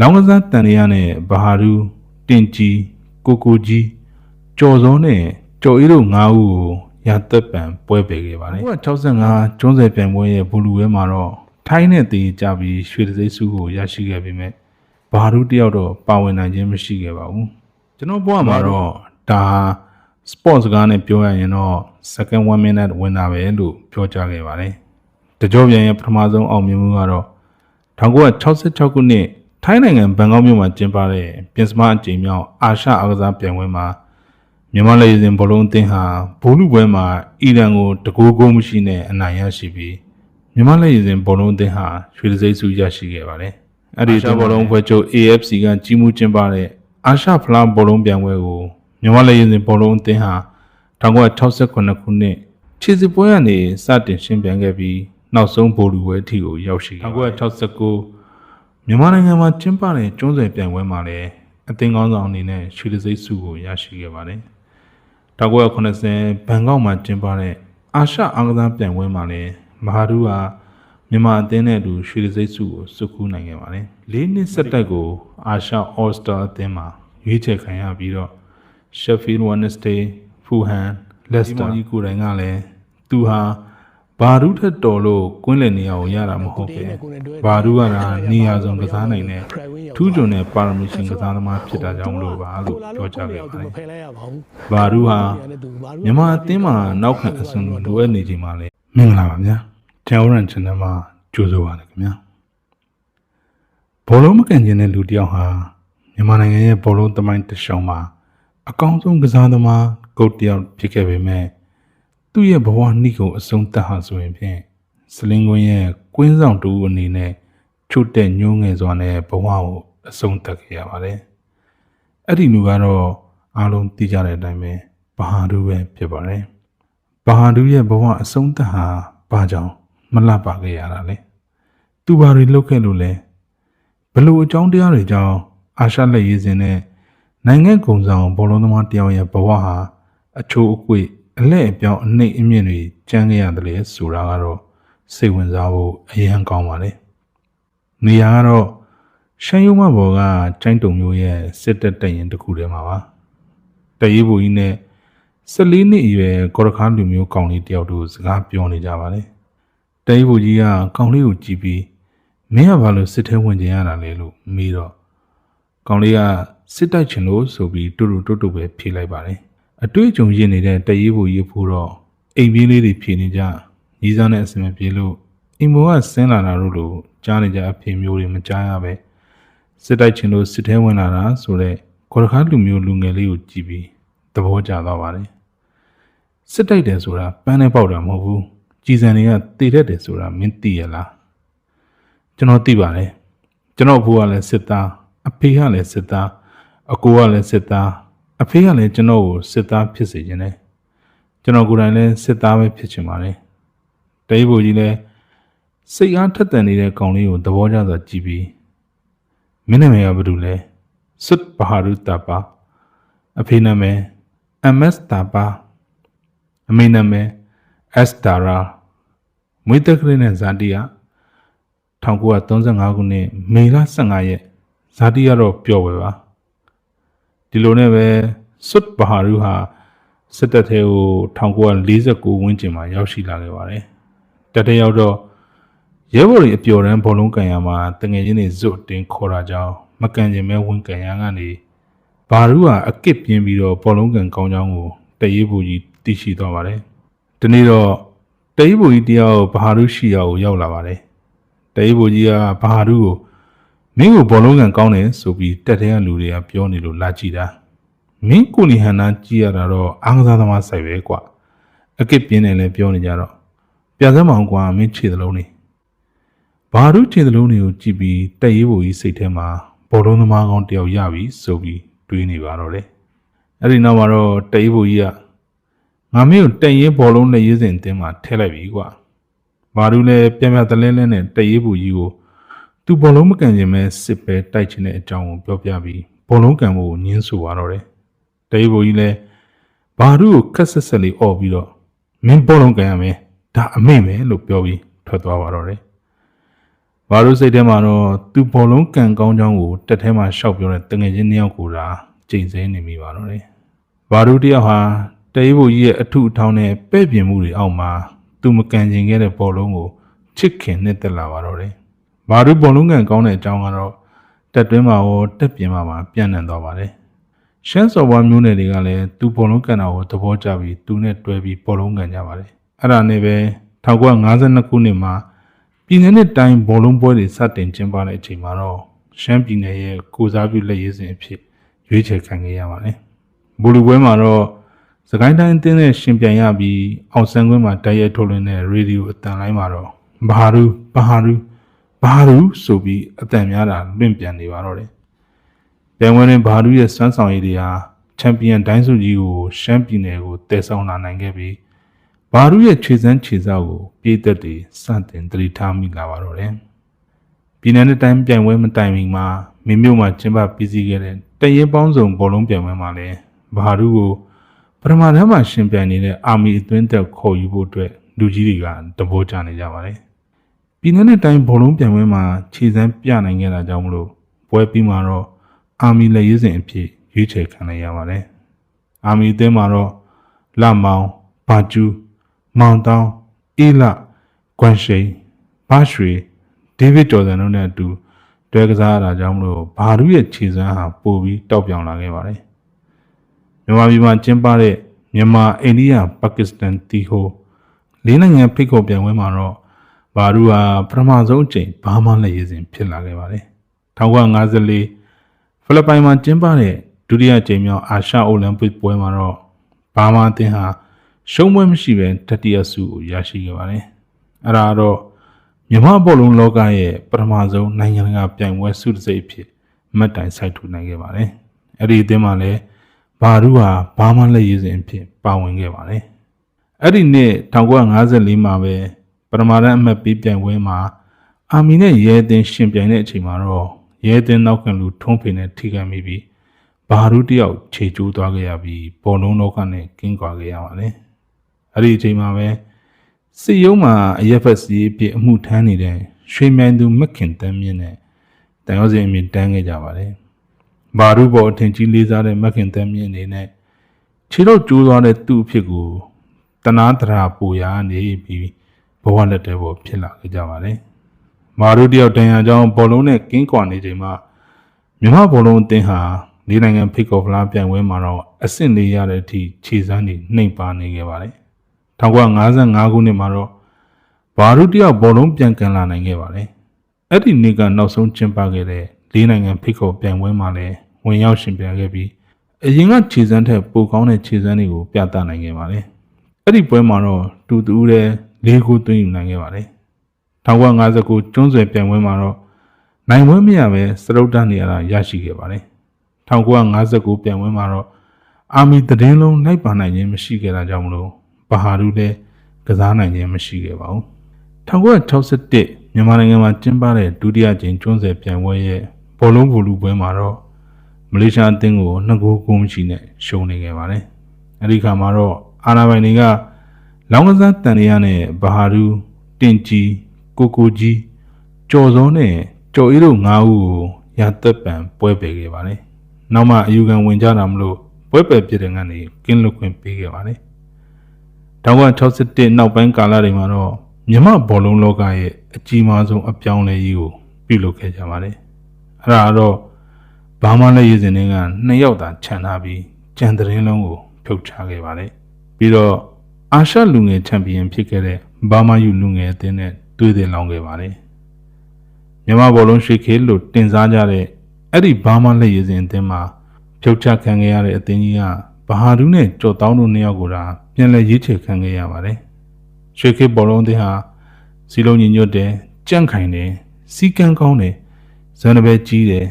လောင်းကစားတန်ရရနဲ့ဘာဟာရူတင်ကြီးကိုကိုကြီးကျော်စောနဲ့ကျော်အေးတို့၅ဦးကိုရာသက်ပံပွဲပယ်ခဲ့ပါတယ်1965ကျွန်းဆက်ပြိုင်ပွဲရဲ့ဘူလူဝဲမှာတော့ထိုင်းနဲ့တေးကြပြီးရွှေတစိမ့်စုကိုရရှိခဲ့ပေမဲ့ဘာဟာရူတယောက်တော့ပါဝင်နိုင်ခြင်းမရှိခဲ့ပါဘူးကျွန်တော်ဘဝမှာတော့ဒါဟာ sport စကားနဲ့ပြောရရင်တော့ second 1 minute winner ပဲလို့ပြောကြားခဲ့ပါတယ်တကြောပြန်ရဲ့ပထမဆုံးအောင်မြင်မှုကတော့1966ခုနှစ် ထိုင်းနိုင်ငံဘန်ကောက်မြို့မှာကျင်းပတဲ့ပြင်စမအကြိမ်မြောက်အာရှအားကစားပြိုင်ပွဲမှာမြန်မာလက်ရည်စင်ဘောလုံးအသင်းဟာဘိုးလူပွဲမှာအီရန်ကိုတကူကိုမရှိနဲ့အနိုင်ရရှိပြီးမြန်မာလက်ရည်စင်ဘောလုံးအသင်းဟာရွှေတံဆိပ်ဆုရရှိခဲ့ပါတယ်။အဲ့ဒီဘောလုံးဖွဲ့ချုပ် AFC ကကြီးမှုကျင်းပတဲ့အာရှဖလားဘောလုံးပြိုင်ပွဲကိုမြန်မာလက်ရည်စင်ဘောလုံးအသင်းဟာ1968ခုနှစ်ခြေစစ်ပွဲကနေစတင်ရှင်းပြခဲ့ပြီးနောက်ဆုံးဘိုလူပွဲအထိကိုရောက်ရှိခဲ့1969 မြန်မာနိုင်ငံမှာကျင်းပတဲ့ကျွန်းဆွယ်ပြိုင်ပွဲမှာလည်းအသင်းကောင်းဆောင်အနေနဲ့ရွှေတံဆိပ်ဆုကိုရရှိခဲ့ပါတယ်။1980ဘန်ကောက်မှာကျင်းပတဲ့အာရှအားကစားပြိုင်ပွဲမှာလည်းမဟာရူဟာမြန်မာအသင်းနဲ့အတူရွှေတံဆိပ်ဆုကိုစုခူးနိုင်ခဲ့ပါတယ်။၄နှစ်ဆက်တိုက်ကိုအာရှ All Star အသင်းမှာရွေးချယ်ခံရပြီးတော့ Sheffield Wednesday, Fulham, Leicester ကြီးကိုယ်တိုင်ကလည်းသူဟာ ဘာရူးထက်တော်လို့ကွင်းလည်နေရာကိုရတာမဟုတ်ပဲဘာရူးကသာနေရာဆုံးကစားနိုင်တဲ့ထူးချွန်တဲ့ပါရမီရှင်ကစားသမားဖြစ်တာကြောင့်မလို့ပါလို့ပြောကြားခဲ့ပါတယ်ဖယ်လိုက်ရပါဘူးဘာရူးဟာမြန်မာအသင်းမှာနောက်ခံအစွန်လိုလိုအပ်နေချိန်မှာလည်းမင်္ဂလာပါဗျာချန်ဝရန်ချန်နယ်မှာကြိုးဆိုပါရခင်ဗျာဘောလုံးမကန်ကျင်တဲ့လူတစ်ယောက်ဟာမြန်မာနိုင်ငံရဲ့ဘောလုံးသမိုင်းတစ်လျှောက်မှာအကောင်းဆုံးကစားသမားဂုတ်တစ်ယောက်ဖြစ်ခဲ့ပေမဲ့ သူ့ရဲ့ဘဝနှိကုံအဆုံးသတ်ဟာဆိုရင်ဖြင့်စလင်းကွင်းရဲ့ကွင်းဆောင်တူအနေနဲ့ချွတ်တဲ့ညှိုးငယ်စွာနဲ့ဘဝကိုအဆုံးသတ်ခဲ့ရပါတယ်။အဲ့ဒီလူကတော့အားလုံးသိကြတဲ့အတိုင်းပဲဘာဟာဒူပဲဖြစ်ပါတယ်။ဘာဟာဒူရဲ့ဘဝအဆုံးသတ်ဟာဘာကြောင့်မလှပခဲ့ရတာလဲ။သူဘာတွေလုပ်ခဲ့လို့လဲ။ဘလို့အကြောင်းတရားတွေကြောင့်အာရှလက်ရေးစင်နဲ့နိုင်ငံကုံဆောင်ဘောလုံးသမားတယောက်ရဲ့ဘဝဟာအချိုးအကွေ့ အလဲ့အပြောင်းအနှိမ့်အမြင့်တွေကျန်းခဲ့ရတယ်လေဆိုတာကတော့စိတ်ဝင်စားဖို့အရန်ကောင်းပါလေ။နေရာကတော့ရှမ်းရုံးမဘော်ကကျိုင်းတုံမျိုးရဲ့စစ်တပ်တပ်ရင်တစ်ခုထဲမှာပါ။တရေးဘူကြီးနဲ့14နှစ်အရွယ်ကော်ရခါလူမျိုးကောင်လေးတယောက်တို့စကားပြောနေကြပါလေ။တရေးဘူကြီးကကောင်လေးကိုကြည့်ပြီးမင်းကဘာလို့စစ်ထဲဝင်ကြရတာလဲလို့မေးတော့ကောင်လေးကစစ်တိုက်ချင်လို့ဆိုပြီးတူတူတုတ်တုတ်ပဲဖြေလိုက်ပါတယ် အတွေ့အကြုံရင့်နေတဲ့တရေးဖို့ရေးဖို့တော့အိမ်ပြေးလေးတွေဖြေနေကြညီးစားနဲ့အစင်မပြေလို့အိမ်မောကဆင်းလာတာတို့လိုကြားနေကြအဖေမျိုးတွေမကြားရပဲစစ်တိုက်ချင်လို့စစ်ထဲဝင်လာတာဆိုတော့ခေါ်တခါလူမျိုးလူငယ်လေးကိုကြည့်ပြီးသဘောကျသွားပါတယ်စစ်တိုက်တယ်ဆိုတာပန်းနဲ့ပေါက်တာမဟုတ်ဘူးကြည်စံတွေကတည်တတ်တယ်ဆိုတာမင်းသိရလားကျွန်တော်သိပါတယ်ကျွန်တော်အဖိုးကလည်းစစ်သားအဖေကလည်းစစ်သားအကိုကလည်းစစ်သား အဖေကလည်းကျွန်တော်ကိုစစ်သားဖြစ်စေခြင်းတယ်ကျွန်တော်ကိုယ်တိုင်လည်းစစ်သားပဲဖြစ်ချင်ပါတယ်တေးဘူကြီးလည်းစိတ်အားထက်သန်နေတဲ့ကောင်လေးကိုသဘောကျစွာကြည့်ပြီးမင်းနာမည်ကဘာလို့လဲစွတ်ဘာဟာရူတာပါအဖေနာမည် MS တာပါအမေနာမည် S တာရာမွေးတက်ကလေးနဲ့ဇာတိက1935ခုနှစ်မေလ15ရက်ဇာတိကတော့ပျော်ဝယ်ပါ ဒီလိုနဲ့ပဲစွတ်ဘာဟာရူဟာစစ်တပ်ထဲကို1949ဝန်းကျင်မှာရောက်ရှိလာခဲ့ပါတယ်တက်တဲ့ရောက်တော့ရဲဘော်တွေအပျော်တမ်းဘောလုံးကန်ရမှာတငယ်ချင်းတွေဇွတ်တင်းခေါ်တာကြောင့်မကန်ကျင်မဲဝင်ကန်ရကနေဘာရူဟာအကစ်ပြင်းပြီးတော့ဘောလုံးကန်ကောင်းချောင်းကိုတရေးဘူကြီးတည်ရှိသွားပါတယ်ဒီနေ့တော့တရေးဘူကြီးတယောက်ဘာဟာရူရှိရာကိုရောက်လာပါတယ်တအေးဘူကြီးကဘာဟာဒူးကို မင်းကိုဘောလုံးကန်ကောင်းတယ်ဆိုပြီးတက်တဲ့ကလူတွေကပြောနေလို့လာကြည့်တာမင်းကိုနီဟန်နာကြည့်ရတာတော့အားကစားသမားဆိုင်ပဲကွာအကစ်ပြင်းတယ်လည်းပြောနေကြတော့ပြစမ်းမအောင်ကွာမင်းခြေသလုံးနေဘာဒူးခြေသလုံးတွေကိုကြည့်ပြီးတအေးဘူကြီးစိတ်ထဲမှာဘောလုံးသမားကောင်းတယောက်ရပြီဆိုပြီးတွေးနေပါတော့တယ်အဲ့ဒီနောက်မှာတော့တအေးဘူကြီးကငါမင်းကိုတက်ရေးဘောလုံးနဲ့ရေးစဉ်အတင်းမှာထဲလိုက်ပြီကွာမာရူလည်းပြန်ပြန်တလဲလဲနဲ့တရေးဘူးကြီးကို သူဘောလုံးမကန်ခြင်းပဲစစ်ပဲတိုက်ခြင်းတဲ့အကြောင်းကိုပြောပြပြီးဘောလုံးကန်ဖို့ညင်းဆိုသွားတော့တယ်။တရေးဘူးကြီးလည်းဘာရူကိုခက်ဆက်ဆက်လေးអော်ပြီးတော့မင်းဘောလုံးကန်ရမယ်ဒါအမိန့်ပဲလို့ပြောပြီးထွက်သွားပါတော့တယ်။ဘာလို့စိတ်ထဲမှာတော့သူဘောလုံးကန်ကောင်းချောင်းကိုတက်ထဲမှာရှောက်ပြောတဲ့တငယ်ချင်းနှစ်ယောက်ကိုသာကြိမ်စဲနေမိပါတော့တယ်ဘာလို့တယောက်ဟာတရေးဖို့ကြီးရဲ့အထုအထောင်းနဲ့ပဲ့ပြင်မှုတွေအောက်မှာသူမကန်ကျင်ခဲ့တဲ့ဘောလုံးကိုချစ်ခင်နဲ့တက်လာပါတော့တယ် ဘာလို့ဘောလုံးကန်ကောင်းတဲ့အကြောင်းကတော့တက်တွင်းမှာရောတက်ပြင်မှာပါပြန့်နှံ့သွားပါတယ်ရှမ်းစော်ဘွားမျိုးနယ်တွေကလည်းသူဘောလုံးကန်တာကိုသဘောကျပြီးသူနဲ့တွဲပြီးဘောလုံးကန်ကြပါတယ်အဲ့ဒါနဲ့ပဲ1952ခုနှစ်မှာပြည်내နဲ့တိုင်းဘောလုံးပွဲတွေစတင်ကျင်းပတဲ့အချိန်မှာတော့ရှမ်းပြည်နယ်ရဲ့ကိုစားပြုလက်ရေးစဉ်အဖြစ်ရွေးချယ်ခံခဲ့ရပါတယ်။ဘူလူပွဲမှာတော့စကိုင်းတိုင်းအသင်းနဲ့ရှင်ပြိုင်ရပြီးအောင်ဆန်းကွင်းမှာတိုက်ရိုက်ထုတ်လွှင့်တဲ့ရေဒီယိုအတန်လိုင်းမှာတော့ဘာရူဘာရူ ဘာရူဆိုပြီးအတန်များတာလွင့်ပြန်နေပါတော့တယ်။ပြိုင်ပွဲတွင်ဘာရူရဲ့စွမ်းဆောင်ရည်တွေဟာချန်ပီယံတိုင်းစုကြီးကိုရှမ်းပြည်နယ်ကိုတည်ဆောက်လာနိုင်ခဲ့ပြီးဘာရူရဲ့ခြေစမ်းခြေစောက်ကိုပြည်သက်တွေစတင်တတိထားမိလာပါတော့တယ်။ပြည်내နဲ့တိုင်းပြိုင်ပွဲမတိုင်မီမှာမင်းမြို့မှာကျင်းပပြီးစီးခဲ့တဲ့တရင်ပေါင်းစုံဘောလုံးပြိုင်ပွဲမှာလည်းဘာရူကိုပထမတန်းမှာရှင်ပြိုင်နေတဲ့အာမီအသွင်းသက်ခေါ်ယူဖို့အတွက်လူကြီးတွေကတဘောကြနေကြပါတယ်။ ပြည်내နဲ့တိုင်းဘောလုံးပြိုင်ပွဲမှာခြေစမ်းပြနိုင်ခဲ့တာကြောင့်မလို့ပွဲပြီးမှာတော့အာမီလက်ရေးစဉ်အဖြစ်ရွေးချယ်ခံလိုက်ရပါတယ်။အာမီအသင်းမှာတော့လမောင်ဘာကျူးမောင်တောင်းအေးလကွမ်ရှိန်ဘာရွှေဒေးဗစ်ဂျော်ဒန်တို့နဲ့အတူတွဲကစားရတာကြောင့်မလို့ဘာလူရဲ့ခြေစမ်းဟာပိုပြီးတောက်ပြောင်လာခဲ့ပါတယ်မြန်မာပြည်မှာကျင်းပတဲ့မြန်မာအိန္ဒိယပါကစ္စတန်တီဟိုလေးနိုင်ငံဖိတ်ခေါ်ပြိုင်ပွဲမှာတော့ ဘာလူဟာပထမဆုံးအကြိမ်ဘာမှလက်ရည်စဉ်ဖြစ်လာခဲ့ပါတယ်1954ဖိလစ်ပိုင်မှာကျင်းပတဲ့ဒုတိယကြိမ်မြောက်အာရှအိုလံပစ်ပွဲမှာတော့ဘာမာအသင်းဟာရှုံးပွဲမရှိဘဲတတိယဆုကိုရရှိခဲ့ပါတယ်။အဲ့ဒါတော့မြမဘောလုံးလောကရဲ့ပထမဆုံးနိုင်ငံတကာပြိုင်ပွဲဆုတစ်စိတ်အဖြစ်မှတ်တိုင်စိုက်ထူနိုင်ခဲ့ပါတယ်။အဲ့ဒီအသင်းမှာလည်းဘာရူဟာဘာမှလက်ရည်စဉ်အဖြစ်ပါဝင်ခဲ့ပါတယ်။အဲ့ဒီနှစ်1954မှာပဲ ပထမတန်းအမှတ်ပေးပြိုင်ပွဲမှာအာမီနဲ့ရဲအသင်းရှင်ပြိုင်တဲ့အချိန်မှာတော့ရဲအသင်းနောက်ခံလူထုံးဖေနဲ့ထိခိုက်မိပြီးဘာရူတယောက်ခြေကျိုးသွားခဲ့ရပြီးဘောလုံးလောကနဲ့ကင်းကွာခဲ့ရပါတယ်။အဲ့ဒီအချိန်မှာပဲစစ်ရုံးမှာအရက်ဖက်စီပြအမှုထမ်းနေတဲ့ရွှေမြိုင်သူမခင်တန်းမြင့်နဲ့တန်ရောစင်အမြင့်တန်းခဲ့ကြပါတယ်။ဘာရုဘော်အထင်ကြီးလေးစားတဲ့မခင်တန်းမြင့်အနေနဲ့ခြေတော့ကျိုးသွားတဲ့သူ့အဖြစ်ကိုတနာတရာပူရာနေပြီး ဘဝလက်တဲပေါ်ဖြစ်လာခဲ့ကြပါတယ်။မာရုတယောက်တန်ရာကြောင့်ဘောလုံးနဲ့ကင်းကွာနေချိန်မှာမြမဘောလုံးအသင်းဟာလေးနိုင်ငံဖိတ်ကော်ဖလားပြိုင်ပွဲမှာတော့အဆင့်လေးရတဲ့အထိခြေစမ်းတွေနှိမ်ပါနေခဲ့ပါတယ်1955ခုနှစ်မှာတော့ဘာရုတယောက်ဘောလုံးပြန်ကန်လာနိုင်ခဲ့ပါတယ်။အဲ့ဒီနေ့ကနောက်ဆုံးကျင်းပခဲ့တဲ့လေးနိုင်ငံဖိတ်ခေါ်ပြိုင်ပွဲမှာလည်းဝင်ရောက်ရှင်ပြိုင်ခဲ့ပြီးအရင်ကခြေစမ်းထက်ပိုကောင်းတဲ့ခြေစမ်းတွေကိုပြသနိုင်ခဲ့ပါတယ်။အဲ့ဒီပွဲမှာတော့တူတူတဲ့ လေးခုသွင်းယူနိုင်ခဲ့ပါတယ်။1959ကျွန်းဆွယ်ပြိုင်ပွဲမှာတော့နိုင်ပွဲမရပဲစရုပ်တန်းနေရတာရရှိခဲ့ပါတယ်။1959ပြိုင်ပွဲမှာတော့အာမီတည်င်းလုံးလိုက်ပါနိုင်ခြင်းမရှိခဲ့တာကြောင့်မလို့ဘာဟာရူလည်းကစားနိုင်ခြင်းမရှိခဲ့ပါဘူး1961မြန်မာနိုင်ငံမှာကျင်းပတဲ့ဒုတိယကြိမ်ကျွန်းဆယ်ပြိုင်ပွဲရဲ့ဘောလုံးဘူလူပွဲမှာတော့မလေးရှားအသင်းကိုနှစ်ဂိုးကိုမရှိနဲ့ရှုံးနေခဲ့ပါတယ်အဲဒီခါမှာတော့အာနာပိုင်တွေက လောင်းကစားတန်ရရနဲ့ဘာဟာရူတင်ကြီးကိုကိုကြီးကျော်စောနဲ့ကျော်အေးတို့၅ဦးကိုရသက်ပံပွဲပယ်ခဲ့ပါတယ်နောက်မှအယူခံဝင်ကြတာမလို့ပွဲပယ်ပြတဲ့ကနေကင်းလွတ်ခွင့်ပေးခဲ့ပါတယ်1961နောက်ပိုင်းကာလတွေမှာတော့မြမဘောလုံးလောကရဲ့အကြီးမားဆုံးအပြောင်းလဲကြီးကိုပြုလုပ်ခဲ့ကြပါတယ်။အဲ့ဒါကတော့ဘာမှလည်းရည်စင်တွေကနှစ်ယောက်သာခြံထားပြီးကြံသတင်းလုံးကိုဖြုတ်ချခဲ့ပါတယ်။ပြီးတော့ အာရှလူငယ်ချန်ပီယံဖြစ်ခဲ့တဲ့ဘာမာယူလူငယ်အသင်းနဲ့တွေ့တယ်လောင်းခဲ့ပါတယ်။မြမဘောလုံးရွှေခေလို့တင်စားကြတဲ့အဲ့ဒီဘာမှလည်းရည်စင်အသင်းမှာဖြုတ်ချခံခဲ့ရတဲ့အသင်းကြီးကဘာဟာဒူးနဲ့ကြော်တောင်းတို့နှစ်ယောက်ကိုသာပြန်လည်ရေးချယ်ခံခဲ့ရပါတယ်။ရွှေခေတ်ဘောလုံးသင်းဟာစီလုံးညီညွတ်တယ်၊ကြန့်ခိုင်တယ်၊စီကံကောင်းတယ်၊ဇန်နဘဲကြီးတယ်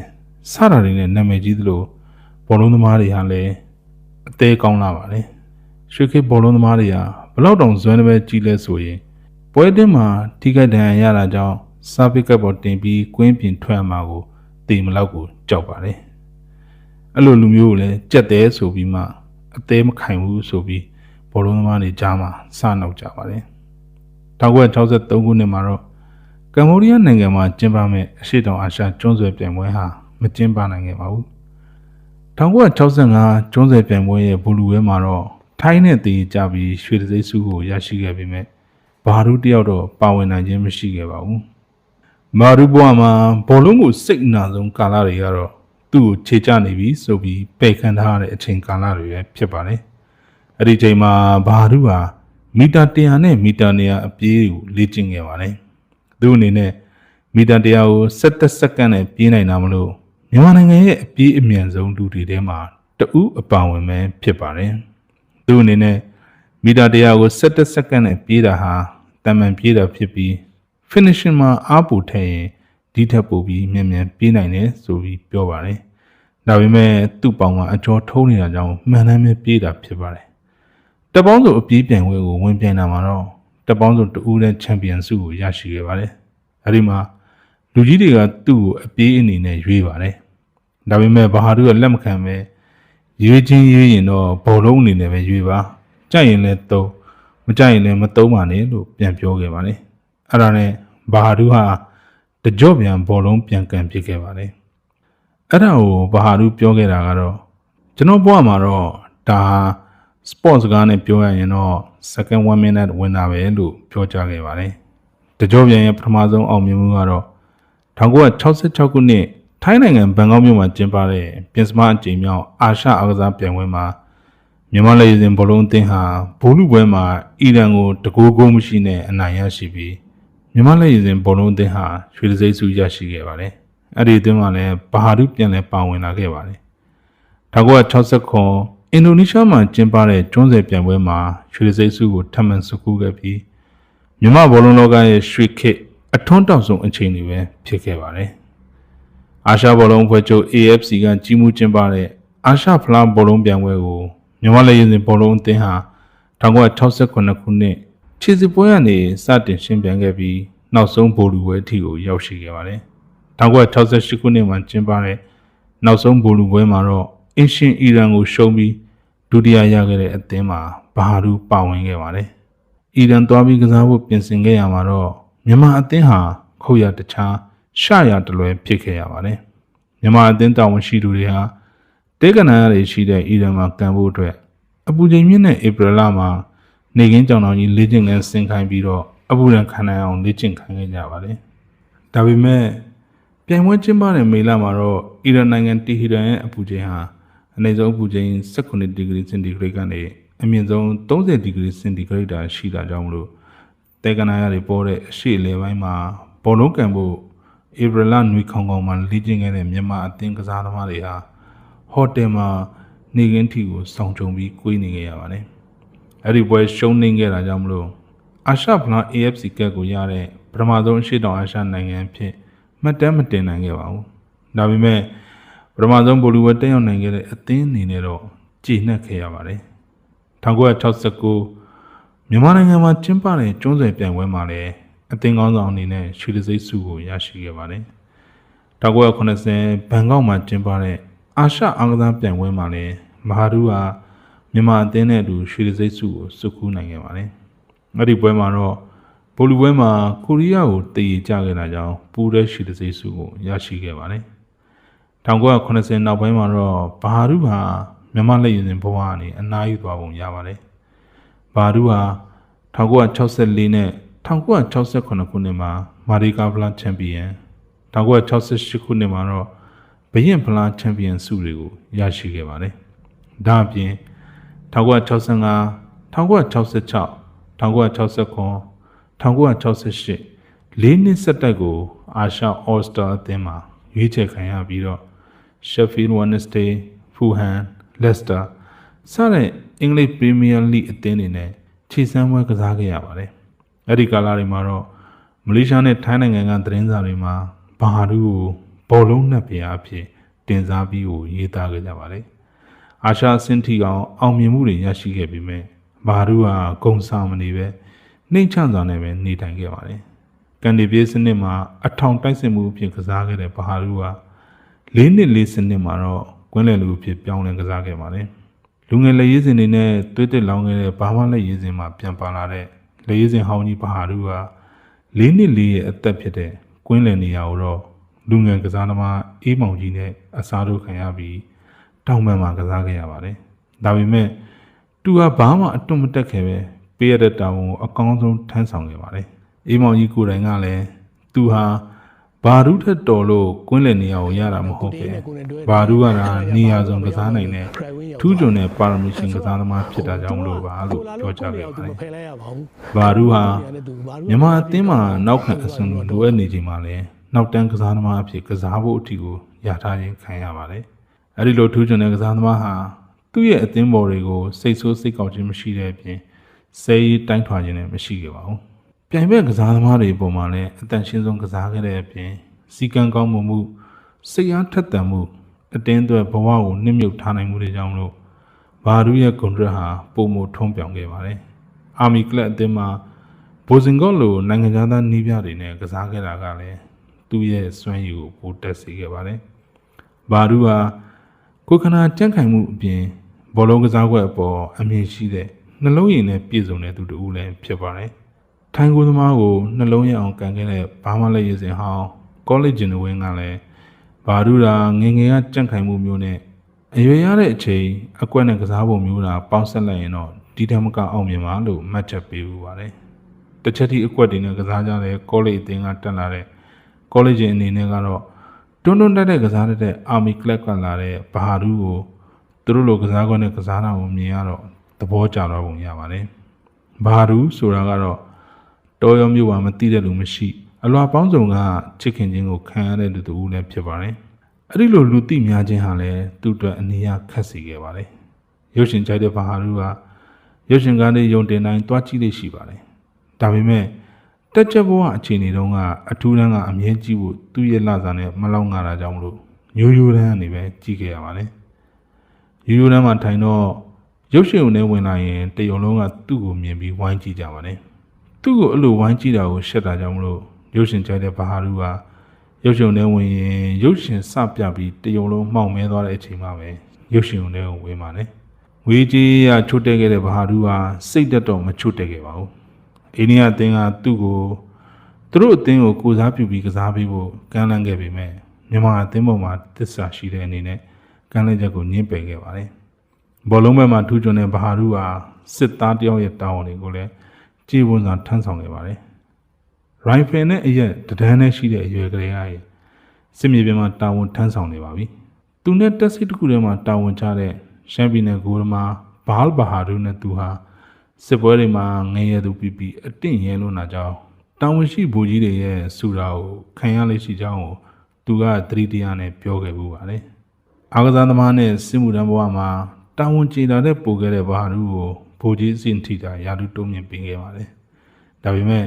စတာတွေနဲ့နာမည်ကြီးသလိုဘောလုံးသမားတွေဟာလည်းအသေးကောင်းလာပါတယ်။ ရွှေခေတ်ဘောလုံးသမားတွေဟာဘလောက်တောင်ဇွမ်းနဘဲကြီးလဲဆိုရင်ပွဲတင်းမှာထိခိုက်ဒဏ်ရာရတာကြောင့်စာပစ်ကပ်ပေါ်တင်ပြီးကွင်းပြင်ထွက်မှာကိုတေမလောက်ကိုကြောက်ပါတယ်။အဲ့လိုလူမျိုးကိုလည်းကြက်သေးဆိုပြီးမှအသေးမခိုင်ဘူးဆိုပြီးဘောလုံးသမားတွေကြားမှာစနောက်ကြပါတယ်။1963ခုနှစ်မှာတော့ကမ္ဘောဒီးယားနိုင်ငံမှာကျင်းပမဲ့အရှိတောင်အာရှကျွန်းဆွယ်ပြိုင်ပွဲဟာမကျင်းပနိုင်ခဲ့ပါဘူး1965ကျွန်းဆွယ်ပြိုင်ပွဲရဲ့ဘူလူဝဲမှာတော့ ထိုင်းနဲ့တည်ကြပြီးရွှေတံဆိပ်စုကိုရရှိခဲ့ပေမဲ့ဘာဒူးတယောက်တော့ပါဝင်နိုင်ခြင်းမရှိခဲ့ပါဘူးမာရူဘွားမှာဘောလုံးကိုစိတ်အနာဆုံးကာလတွေကတော့သူ့ကိုခြေချနေပြီဆိုပြီးပိတ်ခန့်ထားတဲ့အချိန်ကာလတွေပဲဖြစ်ပါတယ်အဲ့ဒီချိန်မှာဘာဒူးဟာမီတာ100နဲ့မီတာ200အပြေးကိုလေ့ကျင့်ခဲ့ပါတယ်သူ့အနေနဲ့မီတာ100ကို7စက္ကန့်နဲ့ပြေးနိုင်တာမလို့မြန်မာနိုင်ငံရဲ့အပြေးအမြန်ဆုံးလူတွေထဲမှာတဦးအပါဝင်ပဲဖြစ်ပါတယ်။ သူအနေနဲ့မီတာ100ကို7စက္ကန့်နဲ့ပြေးတာဟာတမန်ပြေးတာဖြစ်ပြီး finishing မှာအားပိုထည့်ရင်ဒီထက်ပိုပြီးမြန်မြန်ပြေးနိုင်တယ်ဆိုပြီးပြောပါတယ်။ဒါပေမဲ့သူ့ပေါင်ကအကျော်ထုံးနေတာကြောင့်မှန်တမ်းပဲပြေးတာဖြစ်ပါတယ်။တပေါင်းစုအပြေးပြိုင်ပွဲကိုဝင်ပြိုင်တာမှာတော့တပေါင်းစုတဦးတဲ့ချန်ပီယံဆုကိုရရှိခဲ့ပါတယ်။အဲဒီမှာလူကြီးတွေကသူ့ကိုအပြေးအနေနဲ့ရွေးပါတယ်။ဒါပေမဲ့ဘာဟာဒူကလက်မခံပဲ ရွေးချင်းရွေးရင်တော့ဘောလုံးအနေနဲ့ပဲရွေးပါ။ကြိုက်ရင်လည်းသုံးမကြိုက်ရင်လည်းမသုံးပါနဲ့လို့ပြန်ပြောခဲ့ပါတယ်။အဲ့ဒါနဲ့ဘာဟာဒူဟာတကြော့ပြန်ဘောလုံးပြန်ကန်ပစ်ခဲ့ပါတယ်။အဲ့ဒါကိုဘာဟာဒူပြောခဲ့တာကတော့ကျွန်တော်ဘဝမှာတော့ဒါဟာ sport စကားနဲ့ပြောရရင်တော့ second 1 minute ဝင်တာပဲလို့ပြောကြားခဲ့ပါတယ်။တကြောပြန်ရဲ့ပထမဆုံးအောင်မြင်မှုကတော့1966ခုနှစ် ထိုင်းနိုင်ငံဘန်ကောက်မြို့မှာကျင်းပတဲ့ပြင်စမအကြိမ်မြောက်အာရှအားကစားပြိုင်ပွဲမှာမြန်မာလက်ရည်စင်ဘောလုံးအသင်းဟာဘိုးလူပွဲမှာအီရန်ကိုတကူကုန်းမရှိနဲ့အနိုင်ရရှိပြီးမြန်မာလက်ရည်စင်ဘောလုံးအသင်းဟာရွှေတံဆိပ်ဆုရရှိခဲ့ပါတယ်။အဲ့ဒီအသင်းမှာလည်းဘာဟာဒူပြန်လဲပါဝင်လာခဲ့ပါတယ်။1969အင်ဒိုနီးရှားမှာကျင်းပတဲ့ကျွန်းဆွယ်ပြိုင်ပွဲမှာရွှေတံဆိပ်ဆုကိုထပ်မံဆုကူးခဲ့ပြီးမြန်မာဘောလုံးလောကရဲ့ရွှေခေတ်အထွန်းတောက်ဆုံးအချိန်တွေပဲဖြစ်ခဲ့ပါတယ်။ အာရှဘောလုံးအဖွဲ့ချုပ် AFC ကကြီးမှုကျင်းပတဲ့အာရှဖလားဘောလုံးပြိုင်ပွဲကိုမြန်မာလက်ရည်စင်ဘောလုံးအသင်းဟာ1968ခုနှစ်ခြေစစ်ပွဲကနေစတင်ရှင်းပြခဲ့ပြီးနောက်ဆုံးဗိုလ်လူပွဲအထိကိုရောက်ရှိခဲ့ပါတယ်။1968ခုနှစ်မှာကျင်းပတဲ့နောက်ဆုံးဗိုလ်လူပွဲမှာတော့အင်ရှင်အီရန်ကိုရှုံးပြီးဒုတိယရခဲ့တဲ့အသင်းမှာဘာဟာရူပါဝင်ခဲ့ပါတယ်။အီရန်သွားပြီးကစားဖို့ပြင်ဆင်ခဲ့ရမှာတော့မြန်မာအသင်းဟာခုတ်ရတခြား ရှရတလွဲဖြစ်ခဲ့ရပါတယ်။မြန်မာအသင်းတာဝန်ရှိသူတွေဟာတေကနာရရှိတဲ့အီရန်မှာကန်ဖို့အတွက်အပူချိန်မြင့်တဲ့ဧပြီလမှာနေကင်းကြောင်တော်ကြီးလေ့ကျင့်ခန်းဆင်ခိုင်းပြီးတော့အပူဒဏ်ခံနိုင်အောင်လေ့ကျင့်ခိုင်းခဲ့ကြပါတယ်။ဒါပေမဲ့ပြိုင်ပွဲကျင်းပတဲ့မေလမှာတော့အီရန်နိုင်ငံတီဟီရန်ရဲ့အပူချိန်ဟာအနည်းဆုံးအပူချိန်18ဒီဂရီစင်တီဂရိတ်ကနေအမြင့်ဆုံး30ဒီဂရီစင်တီဂရိတ်တာရှိတာကြောင့်မလို့တဲကနာရတွေပေါ်တဲ့အရှိလေပိုင်းမှာဘောလုံးကန်ဖို့ ဧပြီလနွေခေါင်ခေါင်မှာလေ့ကျင့်ခဲ့တဲ့မြန်မာအသင်းကစားသမားတွေဟာဟိုတယ်မှာနေကင်းထီကိုစောင့်ကြုံပြီးကွေးနေခဲ့ရပါတယ်။အဲ့ဒီပွဲရှုံးနေခဲ့တာကြောင့်မလို့အာရှဖလား AFC ကပ်ကိုရတဲ့ပထမဆုံးအရှိတောင်အာရှနိုင်ငံဖြစ်မှတ်တမ်းမတင်နိုင်ခဲ့ပါဘူး။ဒါပေမဲ့ပထမဆုံးဘိုလီဝဲတက်ရောက်နိုင်ခဲ့တဲ့အသင်းအနေနဲ့တော့ကြည်နှက်ခဲ့ရပါတယ်1969မြန်မာနိုင်ငံမှာကျင်းပတဲ့ကျွန်းဆွယ်ပြိုင်ပွဲမှာလည်း အသင်းကောင်းဆောင်အနေနဲ့ရွှေတံဆိပ်ဆုကိုရရှိခဲ့ပါတယ်1980ဘန်ကောက်မှာကျင်းပတဲ့အာရှအားကစားပြိုင်ပွဲမှာလည်းမဟာဒူဟာမြန်မာအသင်းနဲ့အတူရွှေတံဆိပ်ဆုကိုစုကူးနိုင်ခဲ့ပါတယ်အဲ့ဒီပွဲမှာတော့ဘိုလီပွဲမှာကိုရီးယားကိုတည်ကြခဲ့တာကြောင့်ပူတဲ့ရွှေတံဆိပ်ဆုကိုရရှိခဲ့ပါတယ်1980နောက်ပိုင်းမှာတော့ဘာဒူဟာမြန်မာလက်ရည်စင်ဘဝကနေအနားယူသွားပုံရပါတယ်။ဘာဒူဟာ1964နဲ့ 1968ခုနှစ်မှာမာရီကာဖလားချန်ပီယံ1968ခုနှစ်မှာတော့ဘရင်ဖလားချန်ပီယံဆုတွေကိုရရှိခဲ့ပါတယ်။ဒါအပြင်1965 1966 1969 1968လေးနှစ်ဆက်တိုက်ကိုအာရှအော်စတာအသင်းမှာရွေးချယ်ခံရပြီးတော့ Sheffield Wednesday, Fulham, Leicester စတဲ့အင်္ဂလိပ်ပရီးမီးယားလိအသင်းတွေနဲ့ခြေစမ်းပွဲကစားခဲ့ရပါတယ်။ အဲ့ဒီကာလတွေမှာတော့မလေးရှားနဲ့ထိုင်းနိုင်ငံကသတင်းစာတွေမှာဘာဟာဒူကိုဘောလုံးနဲ့ပြားအဖြစ်တင်စားပြီးကိုရေးသားခဲ့ကြပါတယ်။အာရှအဆင့်ထိကောင်အောင်မြင်မှုတွေရရှိခဲ့ပြီးမြဲဘာဒူဟာဂုံဆောင်မနေပဲနှိမ့်ချစွာနဲ့ပဲနေထိုင်ခဲ့ပါတယ်။ကန်ဒီပြေးစနစ်မှာအထောင်တိုက်စစ်မှုအဖြစ်ကစားခဲ့တဲ့ဘာဟာဒူဟာ၄နှစ်၄စနစ်မှာတော့ကွင်းလယ်လူဖြစ်ပြောင်းလဲကစားခဲ့ပါတယ်။လူငယ်လက်ရေးစင်တွေနဲ့သွေးတက်လောင်းခဲ့တဲ့ဘာမှလက်ရေးစင်မှာပြန်ပါလာတဲ့ လက်ရေးစင်ဟောင်းကြီးဘာဟာရူကလေးနှစ်လေးရဲ့အသက်ဖြစ်တဲ့ကွင်းလယ်နေရာကိုတော့လူငယ်ကစားသမားအေးမောင်ကြီးနဲ့အစားထိုးခံရပြီးတောင်ပံမှာကစားခဲ့ရပါတယ်။ဒါပေမဲ့သူကဘာမှအတွန့်မတက်ခဲ့ပဲပေးရတဲ့တာဝန်ကိုအကောင်းဆုံးထမ်းဆောင်ခဲ့ပါတယ်။အေးမောင်ကြီးကိုယ်တိုင်ကလည်းသူဟာ ဘာဒုထက်တော်လို့ကွင်းလယ်နေရာကိုရတာမဟုတ်ပဲဘာဒုကသာနေရာဆုံးကစားနိုင်တဲ့ထူးချွန်တဲ့ပါရမီရှင်ကစားသမားဖြစ်တာကြောင့်မလို့ပါလို့ပြောကြားခဲ့ပါတယ်ဖယ်လိုက်ရပါဘူးဘာဒုဟာမြန်မာအသင်းမှာနောက်ခံအစွန်လိုလိုအပ်နေချိန်မှာလည်းနောက်တန်းကစားသမားအဖြစ်ကစားဖို့အထီကိုရထားခြင်းခံရပါတယ်။အဲဒီလိုထူးချွန်တဲ့ကစားသမားဟာသူ့ရဲ့အသင်းပေါ်တွေကိုစိတ်ဆိုးစိတ်ကောက်ခြင်းမရှိတဲ့အပြင်စေးတိုင်းထွာခြင်းလည်းမရှိခဲ့ပါဘူး။ ပြိုင်ဘက်ကစားသမားတွေအပေါ်မှာလည်းအတန်ရှင်းဆုံးကစားခဲ့တဲ့အပြင်စီကံကောင်းမှုမှုစိတ်အားထက်သန်မှုအတင်းအသွက်ဘဝကိုနှိမ့်မြုပ်ထားနိုင်မှုတွေကြောင့်မလို့ဘာဒုရဲ့ကွန်ထရက်ဟာပုံမထုံးပြောင်ခဲ့ပါတယ်။အာမီကလပ်အသင်းမှာဘိုဇင်ကော့လိုနိုင်ငံသားနီးပြတွေနဲ့ကစားခဲ့တာကလည်းသူ့ရဲ့စွမ်းရည်ကိုပိုတက်စေခဲ့ပါတယ်။ဘာဒူဟာကိုယ်ခန္ဓာကြံ့ခိုင်မှုအပြင်ဘောလုံးကစားကွက်အပေါ်အမြင်ရှိတဲ့နှလုံးရည်နဲ့ပြည့်စုံတဲ့သူတူလည်းဖြစ်ပါတယ်။ ထိုင်းကိုသမားကိုနှလုံးရအောင်ကန်ခဲ့တဲ့ဘာမှလည်းရစဉ်ဟောင်းကောလိပ်ဂျင်ဝင်းကလည်းဘာဒူရာငယ်ငယ်ကကြံ့ခိုင်မှုမျိုးနဲ့အရွယ်ရတဲ့အချိန်အကွက်နဲ့ကစားပုံမျိုးတာပေါင်းဆက်လိုက်ရင်တော့ဒီထက်မကအောင်မြင်ပါလို့မှတ်ချက်ပေးဦးပါတယ်။တစ်ချက်ထိအကွက်တွေနဲ့ကစားကြတဲ့ကောလိပ်အသင်းကတက်လာတဲ့ကောလိပ်ချင်းအနေနဲ့ကတော့တွန်းတွန်းတက်တဲ့ကစားတဲ့အာမီကလပ်ကလာတဲ့ဘာဟာဒူးကိုသူတို့လိုကစားကွက်နဲ့ကစားတာကိုမြင်ရတော့သဘောကျတော့ပုံရပါတယ်။ဘာဟာဒူးဆိုတာကတော့ တော်ရုံမျိုးပါမသိတဲ့လူမရှိအလွာပေါင်းစုံကချစ်ခင်ခြင်းကိုခံရတဲ့လူတူလည်းဖြစ်ပါတယ်။အဲ့ဒီလိုလူသိများခြင်းဟာလည်းသူ့အတွက်အနေရခက်စေခဲ့ပါတယ်။ရုပ်ရှင်ကြိုက်တဲ့ဘာဟာဒူးကရုပ်ရှင်ကားလေးယုံတင်တိုင်းတွားကြည့်လေးရှိပါတယ်။ဒါပေမဲ့တက်ချက်ဘဝအခြေအနေတုန်းကအထူးတန်းကအမြဲကြည့်ဖို့သူ့ရဲ့လစာနဲ့မလောက်ငါတာကြောင့်မလို့ရိုးရိုးတန်းကနေပဲကြည့်ခဲ့ရပါတယ်။ရိုးရိုးတန်းမှာထိုင်တော့ရုပ်ရှင်ုံနဲ့ဝင်လာရင်တရုံလုံးကသူ့ကိုမြင်ပြီးဝိုင်းကြည့်ကြပါတယ်။ သူ့ကိုအဲ့လိုဝိုင်းကြည့်တာကိုရှက်တာကြောင့်မလို့ရုပ်ရှင်ကြိုက်တဲ့ဘာဟာရူကရုပ်ရှင်နဲ့ဝင်ရင်ရုပ်ရှင်စပြပြီးတရုံလုံးမှောက်မဲသွားတဲ့အချိန်မှာပဲရုပ်ရှင်ုံနဲ့ဝင်ပါတယ်။ငွေကြီးရချို့တက်ခဲ့တဲ့ဘာဟာရူဟာစိတ်တက်တော့မချို့တက်ခဲ့ပါဘူး။အိန္ဒိယအသင်းကသူ့ကိုသူတို့အသင်းကိုကိုစားပြုပြီးကစားပေးဖို့ကမ်းလှမ်းခဲ့ပေမဲ့မြန်မာအသင်းပေါ်မှာတစ္ဆာရှိတဲ့အနေနဲ့ကမ်းလှမ်းချက်ကိုညှင်းပယ်ခဲ့ပါတယ်။ဘောလုံးဘက်မှာထူးချွန်တဲ့ဘာဟာရူဟာစစ်သားတယောက်ရဲ့တာဝန်တွေကိုလည်း ကြည်ဝန်စွာထမ်းဆောင်ခဲ့ပါတယ်။ရိုင်ဖယ်နဲ့အရက်တဒန်းနဲ့ရှိတဲ့အရွယ်ကလေးကရဲ့စစ်မြေပြင်မှာတာဝန်ထမ်းဆောင်နေပါပြီ။သူနဲ့တက်စိတ်တစ်ခုထဲမှာတာဝန်ချတဲ့ရှမ်ပီယံဂိုးသမားဘာလ်ဘာဟာရူနဲ့သူဟာစစ်ပွဲတွေမှာငရဲသူပြပြအတင့်ရဲလို့နာကြောင်းတာဝန်ရှိဘူကြီးတွေရဲ့ဆူတာကိုခံရလိမ့်ရှိကြောင်းကိုသူကသတိတရားနဲ့ပြောခဲ့မှုပါတယ်။အာကစားသမားနဲ့စစ်မှုထမ်းဘဝမှာတာဝန်ကျေတာတဲ့ပို့ခဲ့တဲ့ဘာလူကို ဘူကြီးအဆင့်ထိတာရာထူးတုံးမြင့်ပေးခဲ့ပါတယ်။ဒါပေမဲ့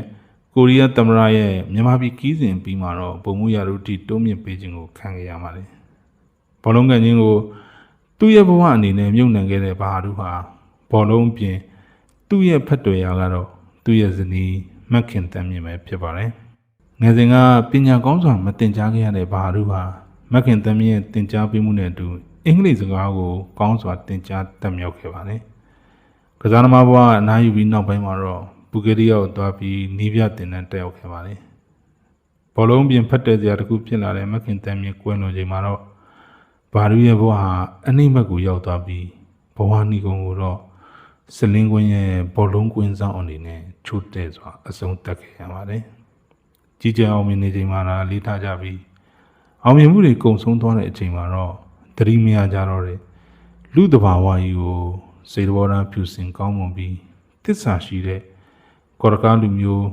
ကိုရီးယားသမ္မတရဲ့မြန်မာပြည်ကီးစဉ်ပြီးမှာတော့ပုံမှုရာထူးထိတုံးမြင့်ပေးခြင်းကိုခံခဲ့ရပါတယ်။ဘောလုံးကန်ချင်းကိုသူ့ရဲ့ဘဝအနေနဲ့မြုပ်နှံခဲ့တဲ့ဘာလူဟာဘောလုံးပြင်သူ့ရဲ့ဖက်တွေရာကတော့သူ့ရဲ့ဇနီးမက်ခင်တမ်းမြင်ပဲဖြစ်ပါတယ်။ငယ်စဉ်ကပညာကောင်းစွာမတင်ကြားခဲ့ရတဲ့ဘာလူဟာမက်ခင်တမ်းမြင်ရဲ့တင်ကြားပေးမှုနဲ့အတူအင်္ဂလိပ်စကားကိုကောင်းစွာတင်ကြားတတ်မြောက်ခဲ့ပါတယ်။က စားသမားဘဝအနားယူပြီးနောက်ပိုင်းမှာတော့ဘူဂေရီယာကိုသွားပြီးနီးပြတင်တဲ့တက်ရောက်ခဲ့ပါတယ်။ဘောလုံးပြင်ဖက်တဲ့စရာတစ်ခုဖြစ်လာတဲ့မက်ခင်တမ်းမြင်ကွဲလွန်ချိန်မှာတော့ဘာလူရဲ့ဘဝဟာအနှိမ့်ဘက်ကိုရောက်သွားပြီးဘဝနီကုံကိုတော့စလင်းကွင်းရဲ့ဘောလုံးကွင်းဆောင်အနေနဲ့ချိုးတဲ့စွာအဆုံးသတ်ခဲ့ရပါတယ်။ကြီးကျယ်အောင်မြင်နေချိန်မှာဒါလေးထားကြပြီးအောင်မြင်မှုတွေကုံဆုံးသွားတဲ့အချိန်မှာတော့သတိမရကြတော့တဲ့လူတဘာဝကြီးကို စေတဘောရန်ဖြူစင်ကောင်းမွန်ပြီးတစ္ဆာရှိတဲ့ကောရကားလူမျိုး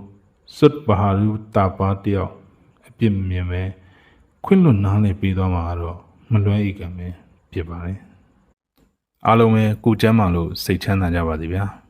စွတ်ဘာဟာရူတာပါတယောက်အပြစ်မမြင်ပဲခွင့်လွတ်နားလည်ပေးသွားမှာကတော့မလွဲဧကံပဲဖြစ်ပါတယ်။အားလုံးပဲကိုကျမ်းမာလို့စိတ်ချမ်းသာကြပါစေဗျာ။